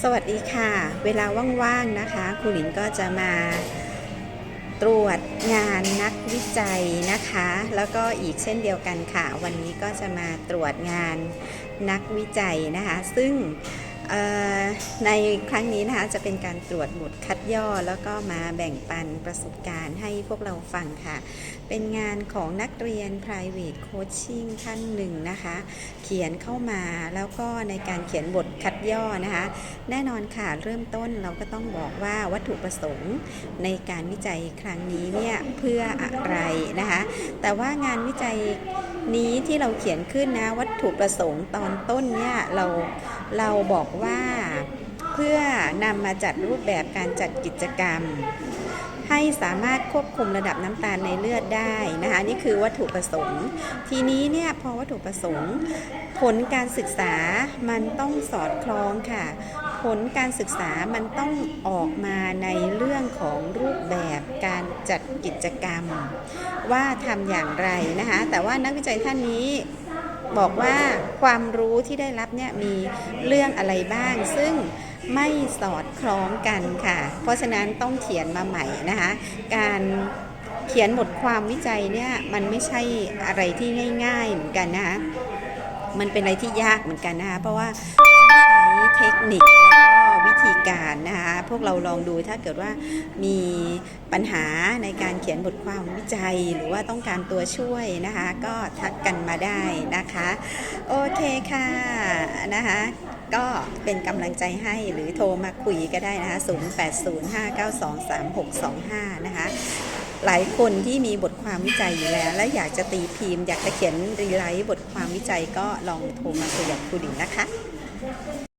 สวัสดีค่ะ เวลาว่างๆนะคะครูหลินก็จะมาตรวจงานนักวิจัยนะคะ แล้วก็อีกเช่นเดียวกันค่ะ วันนี้ก็จะมาตรวจงานนักวิจัยนะคะ ซึ่ง ในครั้งนี้นะคะจะเป็นการตรวจบทคัดย่อแล้วก็มาแบ่งปันประสบการณ์ให้พวกเราฟังค่ะ เป็นงานของนักเรียน private coaching ท่านหนึ่งนะคะ เขียนเข้ามาแล้วก็ในการเขียนบทคัดย่อนะคะ แน่นอนค่ะเริ่มต้นเราก็ต้องบอกว่าวัตถุประสงค์ในการวิจัยครั้งนี้เนี่ยเพื่ออะไรนะคะ แต่ว่างานวิจัยนี้ที่เราเขียนขึ้นนะวัตถุประสงค์ตอนต้นเนี่ยเราเราบอกว่าเพื่อนำมาจัดรูปแบบการจัดกิจกรรม ให้สามารถควบคุมระดับน้ำตาลในเลือดได้นะคะนี่คือวัตถุประสงค์ ทีนี้เนี่ยพอวัตถุประสงค์ ผลการศึกษามันต้องสอดคล้องค่ะ ผลการศึกษามันต้องออกมาในเรื่องของรูปแบบการจัดกิจกรรม ว่าทำอย่างไรนะคะ แต่ว่านักวิจัยท่านนี้บอกว่าความรู้ที่ได้รับเนี่ยมีเรื่องอะไรบ้าง ซึ่งไม่สอดคล้องกันค่ะ เพราะฉะนั้นต้องเขียนมาใหม่นะคะ การเขียนบทความวิจัยเนี่ยมันไม่ใช่อะไรที่ง่ายๆเหมือนกันนะคะ มันเป็นอะไรที่ยากเหมือนกันนะคะ เพราะว่าต้องใช้เทคนิคแล้วก็วิธีการ วกเราลองดูถ้าเกิดว่ามีปัญหาในการเขียนบทความวิจัย หรือว่าต้องการตัวช่วยนะคะ ก็ทักกันมาได้นะคะ โอเคค่ะนะคะก็เป็นกำลังใจให้หรือโทรมาคุยก็ได้นะคะ 0805923625 นะคะ หลายคนที่มีบทความวิจัยอยู่แล้ว และอยากจะตีพิมพ์ อยากจะเขียนรีไลท์บทความวิจัยก็ลองโทรมาคุยกับครูหลิงนะคะ